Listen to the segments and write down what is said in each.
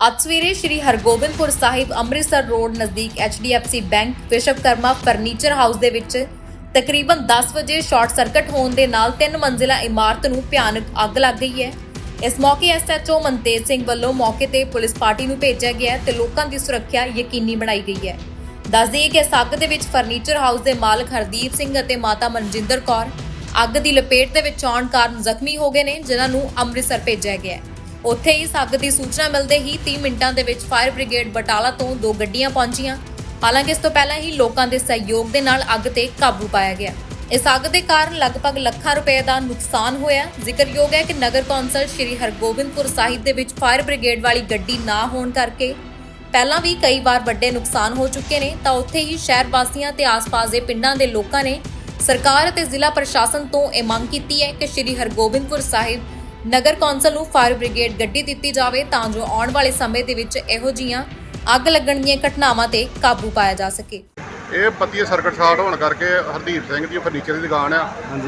ਅੱਜ ਸਵੇਰੇ ਸ੍ਰੀ ਹਰਗੋਬਿੰਦਪੁਰ ਸਾਹਿਬ ਅੰਮ੍ਰਿਤਸਰ ਰੋਡ ਨਜ਼ਦੀਕ HDFC bank Vishwakarma furniture house ਦੇ ਵਿੱਚ ਤਕਰੀਬਨ 10 ਵਜੇ ਸ਼ਾਰਟ ਸਰਕਟ ਹੋਣ ਦੇ ਨਾਲ ਤਿੰਨ ਮੰਜ਼ਿਲਾ ਇਮਾਰਤ ਨੂੰ ਭਿਆਨਕ ਅੱਗ ਲੱਗ ਗਈ ਹੈ। ਇਸ ਮੌਕੇ ਐਸਐਚਓ ਮਨਤੇਜ ਸਿੰਘ ਵੱਲੋਂ ਮੌਕੇ ਤੇ ਪੁਲਿਸ ਪਾਰਟੀ ਨੂੰ ਭੇਜਿਆ ਗਿਆ ਹੈ ਤੇ ਲੋਕਾਂ ਦੀ ਸੁਰੱਖਿਆ ਯਕੀਨੀ ਬਣਾਈ ਗਈ ਹੈ। ਦੱਸ ਦਈਏ ਕਿ ਇਸ ਅੱਗ ਦੇ ਵਿੱਚ ਫਰਨੀਚਰ ਹਾਊਸ ਦੇ ਮਾਲਕ ਹਰਦੀਪ ਸਿੰਘ ਅਤੇ ਮਾਤਾ ਮਨਜਿੰਦਰ ਕੌਰ ਅੱਗ ਦੀ ਲਪੇਟ ਦੇ ਵਿੱਚ ਆਉਣ ਕਾਰਨ ਜ਼ਖਮੀ ਹੋ ਗਏ ਨੇ, ਜਿਨ੍ਹਾਂ ਨੂੰ ਅੰਮ੍ਰਿਤਸਰ ਭੇਜਿਆ ਗਿਆ ਹੈ। ਉੱਥੇ ਹੀ ਇਸ ਅੱਗ ਦੀ ਸੂਚਨਾ ਮਿਲਦੇ ਹੀ 30 ਮਿੰਟਾਂ ਦੇ ਵਿੱਚ ਫਾਇਰ ਬ੍ਰਿਗੇਡ ਬਟਾਲਾ ਤੋਂ ਦੋ ਗੱਡੀਆਂ ਪਹੁੰਚੀਆਂ। ਹਾਲਾਂਕਿ ਇਸ ਤੋਂ ਪਹਿਲਾਂ ਹੀ ਲੋਕਾਂ ਦੇ ਸਹਿਯੋਗ ਦੇ ਨਾਲ ਅੱਗ ਤੇ ਕਾਬੂ ਪਾਇਆ ਗਿਆ। ਇਸ ਅੱਗ ਦੇ ਕਾਰਨ ਲਗਭਗ ਲੱਖਾਂ ਰੁਪਏ ਦਾ ਨੁਕਸਾਨ ਹੋਇਆ। ਜ਼ਿਕਰਯੋਗ ਹੈ ਕਿ ਨਗਰ ਕੌਂਸਲ ਸ਼੍ਰੀ ਹਰਗੋਬਿੰਦਪੁਰ ਸਾਹਿਬ ਦੇ ਵਿੱਚ ਫਾਇਰ ਬ੍ਰਿਗੇਡ ਵਾਲੀ ਗੱਡੀ ਨਾ ਹੋਣ ਕਰਕੇ ਪਹਿਲਾਂ ਵੀ ਕਈ ਵਾਰ ਵੱਡੇ ਨੁਕਸਾਨ ਹੋ ਚੁੱਕੇ ਨੇ, ਤਾਂ ਉੱਥੇ ਹੀ ਸ਼ਹਿਰ ਵਾਸੀਆਂ ਤੇ ਆਸ-ਪਾਸ ਦੇ ਪਿੰਡਾਂ ਦੇ ਲੋਕਾਂ ਨੇ ਸਰਕਾਰ ਅਤੇ ਜ਼ਿਲ੍ਹਾ ਪ੍ਰਸ਼ਾਸਨ ਤੋਂ ਇਹ ਮੰਗ ਕੀਤੀ ਹੈ ਕਿ ਸ਼੍ਰੀ ਹਰਗੋਬਿੰਦਪੁਰ ਸਾਹਿਬ ਨਗਰ ਕੌਂਸਲ ਨੂੰ ਫਾਇਰ ਬ੍ਰਿਗੇਡ ਗੱਡੀ ਦਿੱਤੀ ਜਾਵੇ ਤਾਂ ਜੋ ਆਉਣ ਵਾਲੇ ਸਮੇਂ ਦੇ ਵਿੱਚ ਇਹੋ ਜੀਆਂ ਅੱਗ ਲੱਗਣ ਦੀਆਂ ਘਟਨਾਵਾਂ ਤੇ ਕਾਬੂ ਪਾਇਆ ਜਾ ਸਕੇ। ਇਹ ਪੱਤੀ ਸਰਕਟ ਸ਼ਾਰਟ ਹੋਣ ਕਰਕੇ ਹਰਦੀਪ ਸਿੰਘ ਦੀ ਫਰਨੀਚਰ ਦੀ ਦੁਕਾਨ ਆ।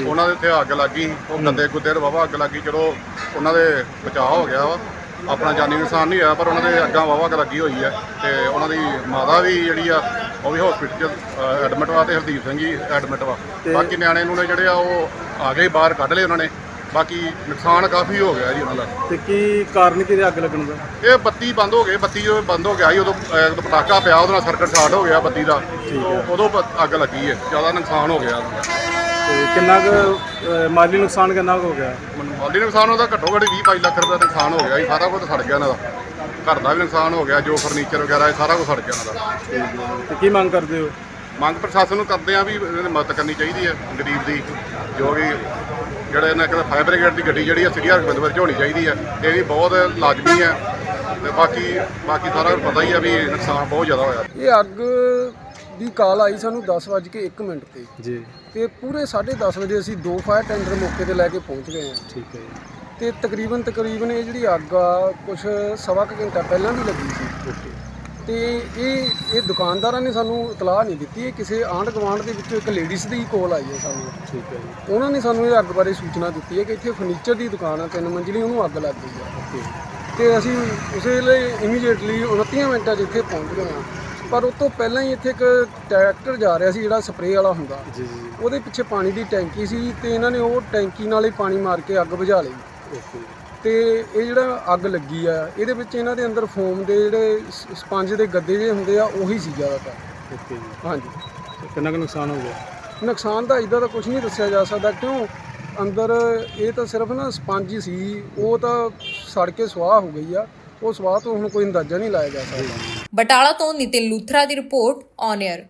ਉਹਨਾਂ ਦੇ ਉੱਤੇ ਅੱਗ ਲੱਗੀ ਉਹ ਗੰਦੇ ਗੁੱਦੇ ਦੇ ਵਾਵਾ ਅੱਗ ਲੱਗੀ ਚਲੋ ਉਹਨਾਂ ਦੇ ਬਚਾਅ ਹੋ ਗਿਆ ਵਾ। ਆਪਣਾ ਜਾਨੀ ਨੁਕਸਾਨ ਨਹੀਂ ਹੋਇਆ ਪਰ ਉਹਨਾਂ ਦੇ ਅੱਗਾਂ ਵਾਵਾ ਅੱਗ ਲੱਗੀ ਹੋਈ ਹੈ ਤੇ ਉਹਨਾਂ ਦੀ ਮਾਤਾ ਵੀ ਜਿਹੜੀ ਆ ਉਹ ਵੀ ਹਸਪੀਟਲ 'ਚ ਐਡਮਿਟ ਵਾ ਤੇ ਹਰਦੀਪ ਸਿੰਘ ਜੀ ਐਡਮਿਟ ਵਾ। ਬਾਕੀ ਨਿਆਣੇ ਨੂੰ ਜਿਹੜੇ ਆ ਉਹ ਆ ਗਏ ਬਾਹਰ ਕੱਢ ਲਏ ਉਹਨਾਂ ਨੇ। ਬਾਕੀ ਨੁਕਸਾਨ ਕਾਫੀ ਹੋ ਗਿਆ ਜੀ ਉਹਨਾਂ ਦਾ ਤੇ ਕੀ ਕਾਰਨ ਕੀ ਰਿਹਾ ਅੱਗ ਲੱਗਣ ਦਾ? ਇਹ ਬੱਤੀ ਬੰਦ ਹੋ ਗਏ ਬੱਤੀ ਜਦੋਂ ਬੰਦ ਹੋ ਗਿਆ ਸੀ ਉਦੋਂ ਅਹ, ਉਦੋਂ ਪਟਾਕਾ ਪਿਆ ਉਹਦੇ ਨਾਲ ਸਰਕਟ ਸ਼ਾਰਟ ਹੋ ਗਿਆ ਬੱਤੀ ਦਾ। ਉਦੋਂ ਪ- ਅੱਗ ਲੱਗੀ ਹੈ ਜ਼ਿਆਦਾ ਨੁਕਸਾਨ ਹੋ ਗਿਆ। ਉਹਦਾ। ਤੇ ਕਿੰਨਾ ਕੁ ਅਹ, ਮਾਲੀ ਨੁਕਸਾਨ ਕਿੰਨਾ ਕੁ ਹੋ ਗਿਆ? ਮਾਲੀ ਨੁਕਸਾਨ ਉਹਦਾ ਘੱਟੋ ਘੱਟ 20 25 ਲੱਖ ਰੁਪਏ ਦਾ ਨੁਕਸਾਨ ਹੋ ਗਿਆ ਜੀ ਸਾਰਾ ਕੁਝ ਸੜ ਗਿਆ ਇਹਨਾਂ ਦਾ। ਘਰ ਦਾ ਵੀ ਨੁਕਸਾਨ ਹੋ ਗਿਆ ਜੋ ਫਰਨੀਚਰ ਵਗੈਰਾ ਇਹ ਸਾਰਾ ਕੁਝ ਸੜ ਗਿਆ ਇਹਨਾਂ ਦਾ। ਤੇ ਕੀ ਮੰਗ ਕਰਦੇ ਹੋ? ਮੰਗ ਪ੍ਰਸ਼ਾਸਨ ਨੂੰ ਕਰਦੇ ਆ ਵੀ ਇਹਨਾਂ ਦੀ ਮਦਦ ਕਰਨੀ ਚਾਹੀਦੀ ਹੈ ਗਰੀਬ ਦੀ ਜੋ ਵੀ ਜਿਹੜਾ ਇਹਨਾਂ ਕਹਿੰਦਾ ਫਾਇਰ ਬ੍ਰਿਗੇਡ ਦੀ ਗੱਡੀ ਜਿਹੜੀ ਹੈ ਸਿਟੀ ਹਰਗੋਬਿੰਦਪੁਰ 'ਚ ਹੋਣੀ ਚਾਹੀਦੀ ਹੈ ਇਹ ਵੀ ਬਹੁਤ ਲਾਜ਼ਮੀ ਹੈ ਤੇ ਬਾਕੀ ਬਾਕੀ ਸਾਰਾ ਪਤਾ ਹੀ ਆ ਵੀ ਨੁਕਸਾਨ ਬਹੁਤ ਜ਼ਿਆਦਾ ਹੋਇਆ। ਇਹ ਅੱਗ ਦੀ ਕਾਲ ਆਈ ਸਾਨੂੰ 10:01 ਮਿੰਟ ਤੇ। ਜੀ। ਤੇ ਪੂਰੇ 10:30 ਵਜੇ ਅਸੀਂ ਦੋ ਫਾਇਰ ਟੈਂਡਰ ਮੌਕੇ ਤੇ ਲੈ ਕੇ ਪਹੁੰਚ ਗਏ ਹਾਂ। ਠੀਕ ਹੈ ਜੀ। ਤੇ ਤਕਰੀਬਨ ਤਕਰੀਬਨ ਇਹ ਜਿਹੜੀ ਅੱਗ ਆ ਕੁਝ ਸਵਾ ਕੁ ਘੰਟਾ ਪਹਿਲਾਂ ਦੀ ਲੱਗੀ ਸੀ। ਓਕੇ। ਤੇ ਇਹ ਇਹ ਦੁਕਾਨਦਾਰਾਂ ਨੇ ਸਾਨੂੰ ਇਤਲਾਹ ਨਹੀਂ ਦਿੱਤੀ ਇਹ ਕਿਸੇ ਆਂਢ ਗੁਆਂਢ ਦੇ ਵਿੱਚੋਂ ਇੱਕ ਲੇਡੀਜ਼ ਦੀ ਕੋਲ ਆਈ ਹੈ ਸਾਨੂੰ। ਠੀਕ ਹੈ ਜੀ। ਉਹਨਾਂ ਨੇ ਸਾਨੂੰ ਇਹ ਅੱਗ ਬਾਰੇ ਸੂਚਨਾ ਦਿੱਤੀ ਹੈ ਕਿ ਇੱਥੇ ਫਰਨੀਚਰ ਦੀ ਦੁਕਾਨ ਆ ਤਿੰਨ ਮੰਜ਼ਲੀ ਉਹਨੂੰ ਅੱਗ ਲੱਗ ਗਈ ਓਕੇ। ਤੇ ਅਸੀਂ ਉਸੇ ਵੇਲੇ ਇਮੀਡੀਏਟਲੀ 29 ਮਿੰਟਾਂ 'ਚ ਇੱਥੇ ਪਹੁੰਚ ਗਏ ਹਾਂ। ਪਰ ਉਸ ਤੋਂ ਪਹਿਲਾਂ ਹੀ ਇੱਥੇ ਇੱਕ ਟਰੈਕਟਰ ਜਾ ਰਿਹਾ ਸੀ ਜਿਹੜਾ ਸਪਰੇਅ ਵਾਲਾ ਹੁੰਦਾ। ਜੀ ਜੀ। ਉਹਦੇ ਪਿੱਛੇ ਪਾਣੀ ਦੀ ਟੈਂਕੀ ਸੀ ਤੇ ਇਹਨਾਂ ਨੇ ਉਹ ਟੈਂਕੀ ਨਾਲ ਹੀ ਪਾਣੀ ਮਾਰ ਕੇ ਅੱਗ ਬੁਝਾ ਲਈ। ਓਕੇ। ਤੇ ਇਹ ਜਿਹੜਾ ਅੱਗ ਲੱਗੀ ਆ ਇਹਦੇ ਵਿੱਚ ਇਹਨਾਂ ਦੇ ਅੰਦਰ ਫੋਮ ਦੇ ਜਿਹੜੇ ਸ- ਸਪੰਜ ਦੇ ਗੱਦੇ ਜਿਹੇ ਹੁੰਦੇ ਆ ਉਹੀ ਸੀ ਜ਼ਿਆਦਾਤਰ। ਓਕੇ ਜੀ। ਹਾਂਜੀ। ਤੇ ਕਿੰਨਾ ਕੁ ਨੁਕਸਾਨ ਹੋ ਗਿਆ? ਨੁਕਸਾਨ ਦਾ ਇਦਾਂ ਦਾ ਕੁਝ ਨਹੀਂ ਦੱਸਿਆ ਜਾ ਸਕਦਾ ਕਿਉਂ? ਅੰਦਰ ਇਹ ਤਾਂ ਸਿਰਫ ਨਾ ਸਪੰਜ ਹੀ ਸੀ ਉਹ ਤਾਂ ਸੜ ਕੇ ਸੁਆਹ ਹੋ ਗਈ ਆ ਉਹ ਸੁਆਹ ਤੋਂ ਹੁਣ ਕੋਈ ਅੰਦਾਜ਼ਾ ਨਹੀਂ ਲਾਇਆ ਜਾ ਸਕਦਾ। ਬਟਾਲਾ ਤੋਂ ਨਿਤਿਨ ਲੂਥਰਾ ਦੀ ਰਿਪੋਰਟ ਔਨ 에ਅਰ